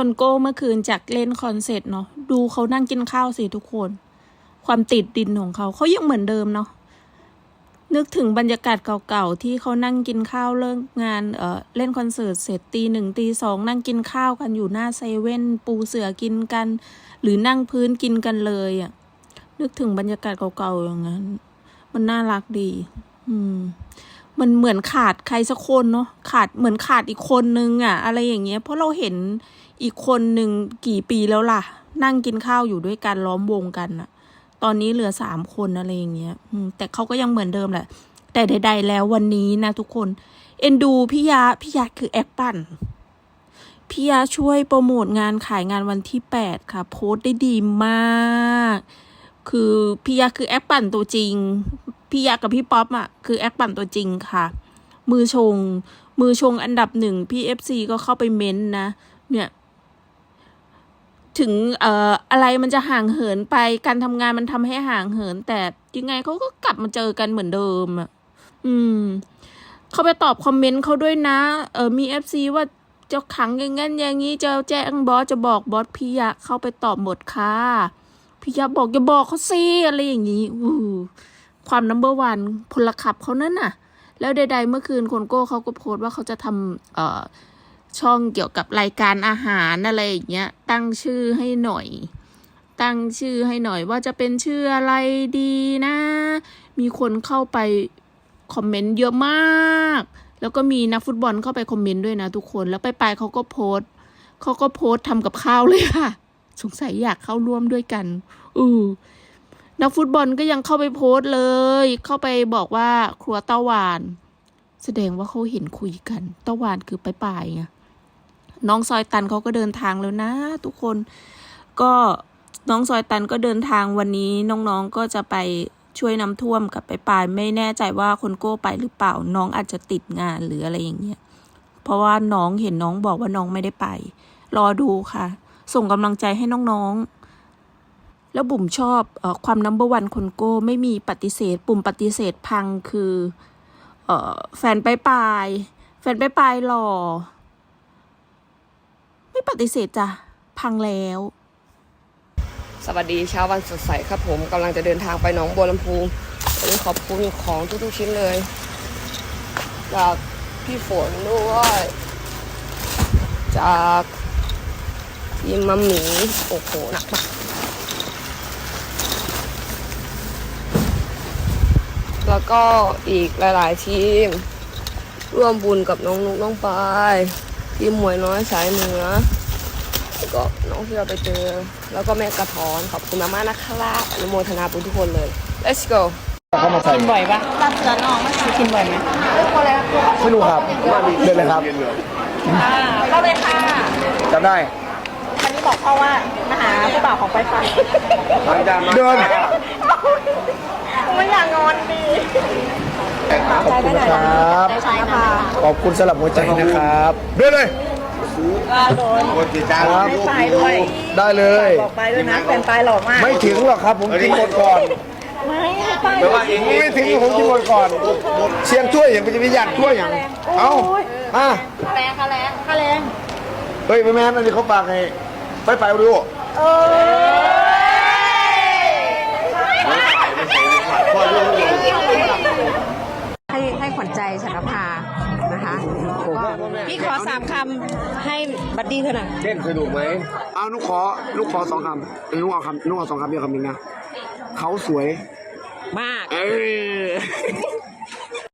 คนโก้เมื่อคืนจากเล่นคอนเสิร์ตเนาะดูเขานั่งกินข้าวสิทุกคน ความติดดินของเขาเขายังเหมือนเดิมเนาะนึกถึงบรรยากาศเก่าๆ ที่เขานั่งกินข้าวเลิกงานเออเล่นคอนเสิร์ตเสร็จตีหนึ่งตีสองนั่งกินข้าวกันอยู่หน้าเซเว่นปูเสือกินกัน หรือนั่งพื้นกินกันเลยอะ่ะนึกถึงบรรยากาศเก่าๆอย่างนั้น มันน่ารักดี อืม มันเหมือนขาดใครสักคนเนาะขาดเหมือนขาดอีกคนนึงอะอะไรอย่างเงี้ยเพราะเราเห็น อีกคนหนึ่งกี่ปีแล้วล่ะ นั่งกินข้าวอยู่ด้วยกันล้อมวงกันอะตอนนี้เหลือสามคนอะไรอย่างเงี้ยแต่เขาก็ยังเหมือนเดิมแหละ แต่ใด ๆ แล้ววันนี้นะทุกคน เอ็นดูพี่ยาพี่ยาคือแอคปั่นพี่ยาช่วยโปรโมทงานขายงานวันที่แปดค่ะ โพสต์ได้ดีมาก คือพี่ยาคือแอคปั่นตัวจริงพี่ยากับพี่ป๊อปอะคือแอคปั่นตัวจริงค่ะ มือชง มือชงอันดับหนึ่งพี่เอฟซีก็เข้าไปเม้นต์นะ เนี่ย ถึงเอ่ออะไรมันจะห่างเหินไปการทำงานมันทำให้ห่างเหิน แต่ยังไงเขาก็กลับมาเจอกันเหมือนเดิมอะอืม เขาไปตอบคอมเมนต์เขาด้วยนะ เออมีเอฟซีว่าจะขังอย่างงั้นอย่างนี้จะแจ้งบอสจะบอกบอสพี่ยะเข้าไปตอบหมดค่ะพี่ยะบอกอย่าบอกเขาสิอะไรอย่างนี้อู้ความนัมเบอร์วันพลขับเขานั่นน่ะ แล้วใด ๆ เมื่อคืนคนโก้เขาก็โพสต์ว่าเขาจะทำเอ่อ ช่องเกี่ยวกับรายการอาหารอะไรอย่างเงี้ยตั้งชื่อให้หน่อย ตั้งชื่อให้หน่อยว่าจะเป็นชื่ออะไรดีนะ มีคนเข้าไปคอมเมนต์เยอะมาก แล้วก็มีนักฟุตบอลเข้าไปคอมเมนต์ด้วยนะทุกคนแล้วไปไปเขาก็โพสเขาก็โพสทำกับข้าวเลยค่ะ สงสัยอยากเข้าร่วมด้วยกันอือนักฟุตบอลก็ยังเข้าไปโพสเลย เข้าไปบอกว่าครัวตาหวาน แสดงว่าเขาเห็นคุยกันตาหวานคือไปปลายๆไง น้องซอยตันเขาก็เดินทางแล้วนะ ทุกคนก็น้องซอยตันก็เดินทางวันนี้น้องๆก็จะไปช่วยน้ำท่วมกับไปปายไม่แน่ใจว่าคนโก้ไปหรือเปล่า น้องอาจจะติดงานหรืออะไรอย่างเงี้ยเพราะว่าน้องเห็นน้องบอกว่าน้องไม่ได้ไป รอดูค่ะ ส่งกำลังใจให้น้องๆ แล้วบุ๋มชอบอความนัมเบอร์วันคนโก้ไม่มีปฏิเสธ ปุ่มปฏิเสธพังคืออแฟนไปปาย แฟนไปปายหล่อ ปฏิเสธจ้ะ พังแล้ว สวัสดีเช้าวันสดใสครับผมกำลังจะเดินทางไปหนองบัวลำพูวันนี้ขอบคุณของทุกๆชิ้นเลยจากพี่ฝนด้วยจากทีมมัมหมีโอ้โหหนักมากแล้วก็อีกหลาย ๆ ทีม ร่วมบุญกับน้องนุกน้องปาย ทีมหมวยน้อยสายเหนือแล้วก็น้องที่เราไปเจอ แล้วก็แม่กระท้อนขอบคุณมากๆนะครับอนุโมทนาบุญทุกคนเลย let's go เข้ามาใส่บ่อยปะรับเสือนอกไม่เคยกินบ่อยไหมไม่รู้ครับเดินเลยครับเข้าเลยค่ะจำได้คันนี้บอกพ่อว่ามาหาผู้บ่าวของไปฟันเดินไม่อยากงอนดีขอบคุณนะครับใช่ค่ะ ขอบคุณสำหรับหัวใจนะครับเดินเลยครับไปด้วยได้เลย บอกไปด้วยนะแฟนไปหล่อมากไม่ถึงหรอกครับ ผมกินหมดก่อน ไม่ให้ไปไม่ถึงผมกินหมดก่อนเชียงช่วยอย่างมันจะไปอยากช่วยอย่าง เอ้าอะค่าแรงค่าแรงค่าแรงเฮ้ยไม่แม่นอันนี้เขาฝากให้ไปไปดูเออให้ให้ขวัญใจฉันรภา นะคะแล้วก็พี่ขอสามคำให้บัดดี้เธอหน่อยเล่นเคยดูไหมเอานุกขอนุกขอสองคำนุกเอาคำนุกเอาสองคำเดียวคำหนึ่งนะเขาสวย มาก เออ